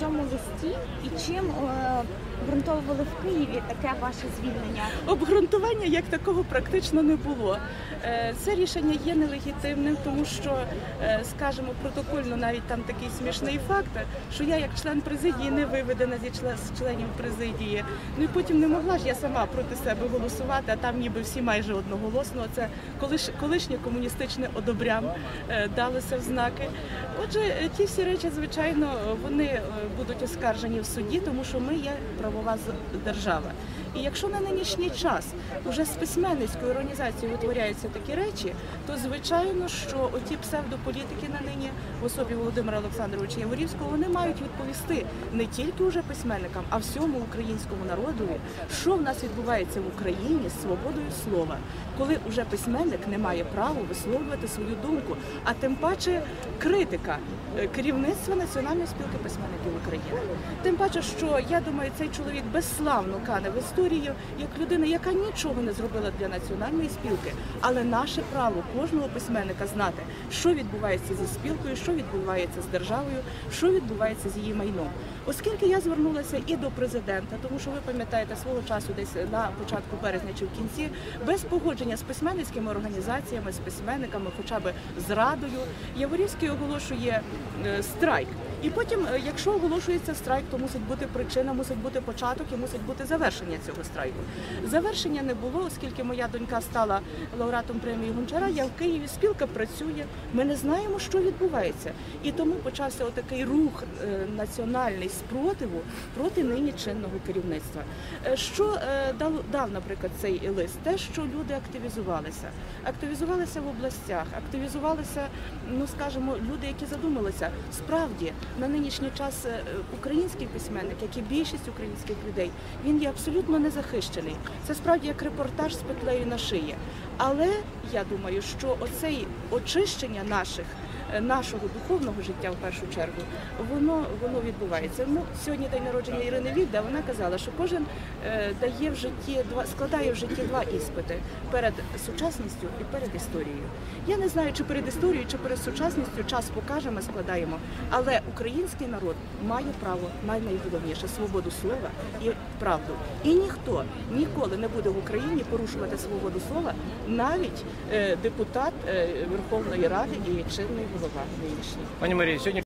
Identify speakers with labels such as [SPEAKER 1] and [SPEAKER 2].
[SPEAKER 1] цьому листі і чим е, ґрунтовували в Києві таке ваше звільнення?
[SPEAKER 2] Обґрунтування як такого практично не було. Е, Це рішення є нелегітимним, тому що, е, скажімо, протокольно навіть там такий смішний факт, що я як член президії не виведена зі членів президії. Ну і потім не могла ж я сама проти себе голосувати, а там ніби всі майже одноголосно. Це колиш, колишнє комуністичне одобрям далося в знаки. Отже, ті всі речі, звичайно, вони будуть оскаржені в суді, тому що ми є правова держава. І якщо на нинішній час уже з письменницькою організацією витворяються такі речі, то звичайно, що оті псевдополітики на нині в особі Володимира Олександровича Яворівського вони мають відповісти не тільки уже письменникам, а всьому українському народові, що в нас відбувається в Україні з свободою слова, коли уже письменник не має права висловлювати свою думку, а тим паче критика керівництва Національної спілки письменників України. Тим паче, що я думаю, цей чоловік безславно кане в історію як людина, яка нічого не зробила для національної спілки, але наше право кожного письменника знати, що відбувається зі спілкою, що відбувається з державою, що відбувається з її майном. Оскільки я звернулася і до президента, тому що ви пам'ятаєте свого часу, десь на початку березня чи в кінці, без погодження з письменницькими організаціями, з письменниками, хоча б з радою, Яворівський оголошує страйк. І потім, е, якщо оголошується страйк, то мусить бути причина, мусить бути початок і мусить бути завершення цього страйку. Завершення не було, оскільки моя донька стала лауреатом премії Гончара. Я в Києві спілка працює. Ми не знаємо, що відбувається, і тому почався отакий рух е, національний спротиву проти нині чинного керівництва. Е, Що е, дав, дав, наприклад, цей лист? Те, що люди активізувалися, активізувалися в областях, активізувалися, ну скажімо, люди, які задумалися, справді на нинішній час е, український письменник, як і більшість українських людей, він є абсолютно незахищений. Це справді як репортаж з петлею на шиї. Але я думаю, що оцей очищення наших. Е, Нашого духовного життя в першу чергу воно воно відбувається. Ну сьогодні день народження Ірини Вільда. Вона казала, що кожен е, дає в житті два складає в житті два іспити перед сучасністю і перед історією. Я не знаю, чи перед історією, чи перед сучасністю час покаже, ми складаємо. Але український народ має право на найголовніше свободу слова і правду. І ніхто ніколи не буде в Україні порушувати свободу слова, навіть е, депутат Верховної Ради і чинний голова нинішній.
[SPEAKER 3] Пані Марія, сьогодні